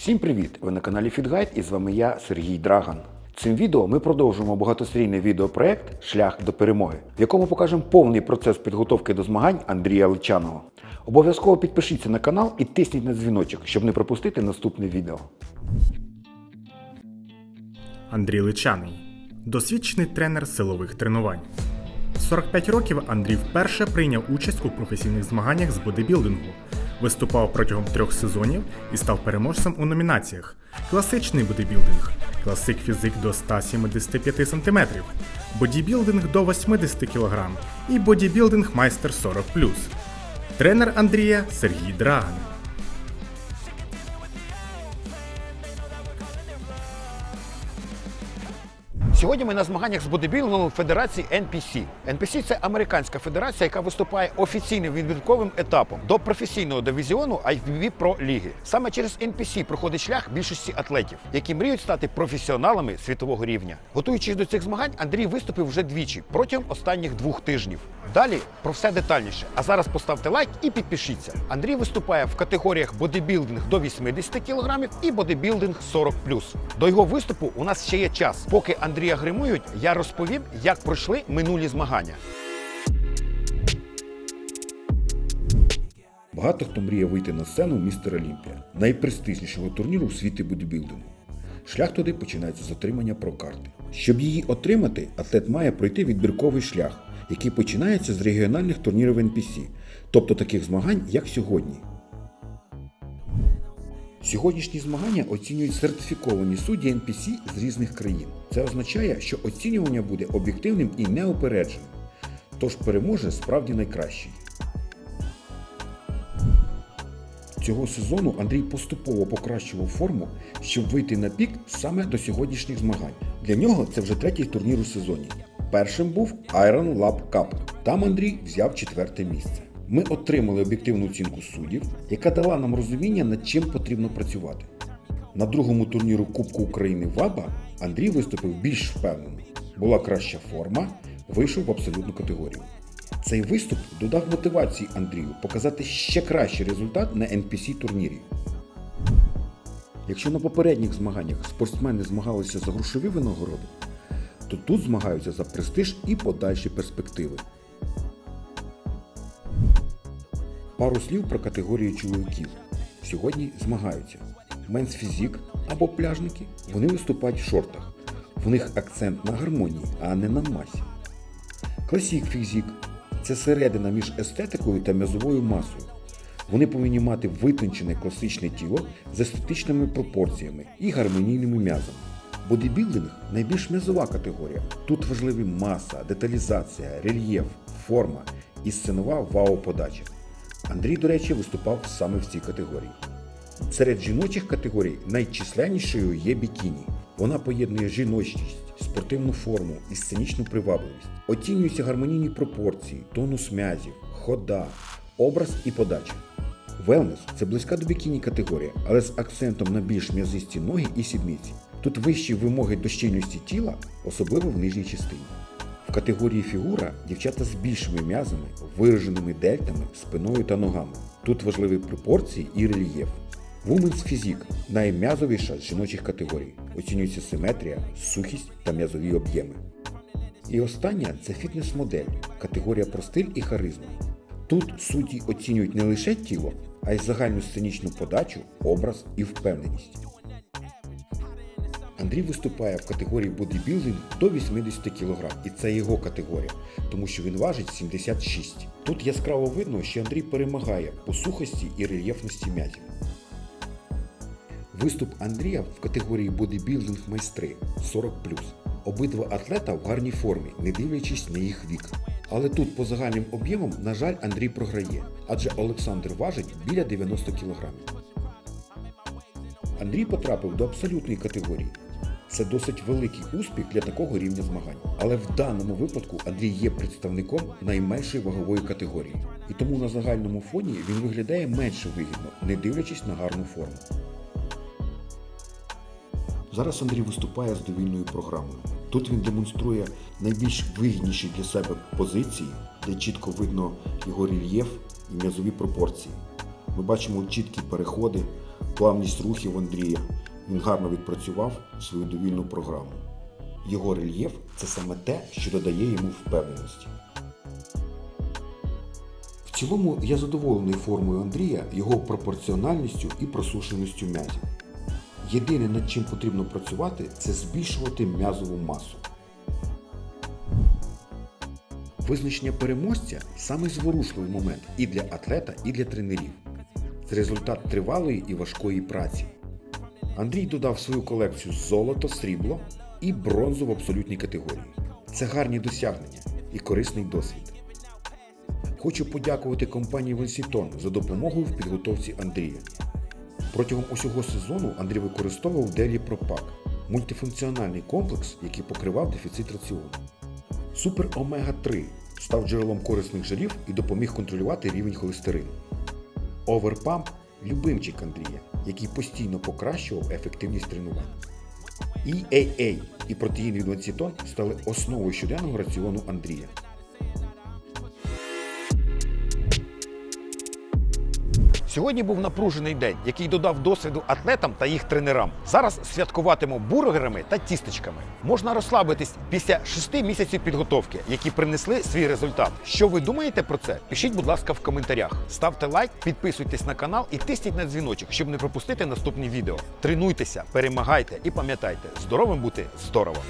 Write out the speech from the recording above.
Всім привіт! Ви на каналі FitGuide і з вами я, Сергій Драган. Цим відео ми продовжуємо багатосерійний відеопроект Шлях до перемоги, в якому покажемо повний процес підготовки до змагань Андрія Личаного. Обов'язково підпишіться на канал і тисніть на дзвіночок, щоб не пропустити наступне відео. Андрій Личаний досвідчений тренер силових тренувань. 45 років Андрій вперше прийняв участь у професійних змаганнях з бодибілдингу, виступав протягом трьох сезонів і став переможцем у номінаціях: класичний бодібілдинг, класик фізик до 175 см, бодібілдинг до 80 кг і бодібілдинг майстер 40 Тренер Андрія Сергій Драган. Сьогодні ми на змаганнях з бодибілдингу Федерації NPC. NPC – це американська федерація, яка виступає офіційним відбірковим етапом до професійного дивізіону IFBB Pro ліги. Саме через NPC проходить шлях більшості атлетів, які мріють стати професіоналами світового рівня. Готуючись до цих змагань, Андрій виступив вже двічі протягом останніх двох тижнів. Далі про все детальніше. А зараз поставте лайк і підпишіться. Андрій виступає в категоріях бодибілдинг до 80 кг і бодибілдинг 40 До його виступу у нас ще є час. Поки Андрія гримують, я розповім, як пройшли минулі змагання. Багато хто мріє вийти на сцену містер Олімпія, найпрестижнішого турніру у світі бодібілдингу. Шлях туди починається з отримання прокарти. Щоб її отримати, атлет має пройти відбірковий шлях, який починається з регіональних турнірів NPC, тобто таких змагань, як сьогодні. Сьогоднішні змагання оцінюють сертифіковані судді NPC з різних країн. Це означає, що оцінювання буде об'єктивним і неупередженим. Тож переможе справді найкращий. Цього сезону Андрій поступово покращував форму, щоб вийти на пік саме до сьогоднішніх змагань. Для нього це вже третій турнір у сезоні. Першим був Iron Lab Cup. Там Андрій взяв четверте місце. Ми отримали об'єктивну оцінку суддів, яка дала нам розуміння, над чим потрібно працювати. На другому турніру Кубку України ВАБА Андрій виступив більш впевнено. Була краща форма, вийшов в абсолютну категорію. Цей виступ додав мотивації Андрію показати ще кращий результат на NPC турнірі. Якщо на попередніх змаганнях спортсмени змагалися за грошові винагороди, то тут змагаються за престиж і подальші перспективи. Пару слів про категорії чоловіків. Сьогодні змагаються менс фізік або пляжники. Вони виступають в шортах. В них акцент на гармонії, а не на масі. Класік фізік це середина між естетикою та м'язовою масою. Вони повинні мати витончене класичне тіло з естетичними пропорціями і гармонійними м'язами. Бодібілдинг найбільш м'язова категорія. Тут важливі маса, деталізація, рельєф, форма і сценова вау-подача. Андрій, до речі, виступав саме в цій категорії. Серед жіночих категорій найчисленнішою є бікіні. Вона поєднує жіночність, спортивну форму і сценічну привабливість. Оцінюються гармонійні пропорції, тонус м'язів, хода, образ і подача. Велнес це близька до бікіні категорія, але з акцентом на більш м'язисті ноги і сідниці. Тут вищі вимоги до щільності тіла, особливо в нижній частині. В категорії фігура дівчата з більшими м'язами, вираженими дельтами, спиною та ногами. Тут важливі пропорції і рельєф. Women's Physique – найм'язовіша з жіночих категорій. Оцінюється симетрія, сухість та м'язові об'єми. І остання це фітнес-модель, категорія про стиль і харизму. Тут судді оцінюють не лише тіло, а й загальну сценічну подачу, образ і впевненість. Андрій виступає в категорії бодібілдинг до 80 кг, і це його категорія, тому що він важить 76. Тут яскраво видно, що Андрій перемагає по сухості і рельєфності м'язів. Виступ Андрія в категорії бодибілдинг майстри 40 Обидва атлета в гарній формі, не дивлячись на їх вік. Але тут по загальним об'ємам, на жаль, Андрій програє, адже Олександр важить біля 90 кг. Андрій потрапив до абсолютної категорії. Це досить великий успіх для такого рівня змагань. Але в даному випадку Андрій є представником найменшої вагової категорії. І тому на загальному фоні він виглядає менше вигідно, не дивлячись на гарну форму. Зараз Андрій виступає з довільною програмою. Тут він демонструє найбільш вигідніші для себе позиції, де чітко видно його рельєф і м'язові пропорції. Ми бачимо чіткі переходи, плавність рухів Андрія. Він гарно відпрацював свою довільну програму. Його рельєф це саме те, що додає йому впевненості. В цілому я задоволений формою Андрія, його пропорціональністю і просушеністю м'язів. Єдине, над чим потрібно працювати, це збільшувати м'язову масу. Визначення переможця самий зворушливий момент і для атлета, і для тренерів. Це результат тривалої і важкої праці. Андрій додав свою колекцію золото, срібло і бронзу в абсолютній категорії. Це гарні досягнення і корисний досвід. Хочу подякувати компанії Венсітон за допомогу в підготовці Андрія. Протягом усього сезону Андрій використовував Делі Пропак мультифункціональний комплекс, який покривав дефіцит раціону. Супер Омега 3 став джерелом корисних жирів і допоміг контролювати рівень холестерину. Оверпамп любимчик Андрія, який постійно покращував ефективність тренувань. EAA і протеїн від Венсітон стали основою щоденного раціону Андрія. Сьогодні був напружений день, який додав досвіду атлетам та їх тренерам. Зараз святкуватиму бургерами та тістечками. Можна розслабитись після шести місяців підготовки, які принесли свій результат. Що ви думаєте про це? Пишіть, будь ласка, в коментарях. Ставте лайк, підписуйтесь на канал і тисніть на дзвіночок, щоб не пропустити наступні відео. Тренуйтеся, перемагайте і пам'ятайте, здоровим бути здорово!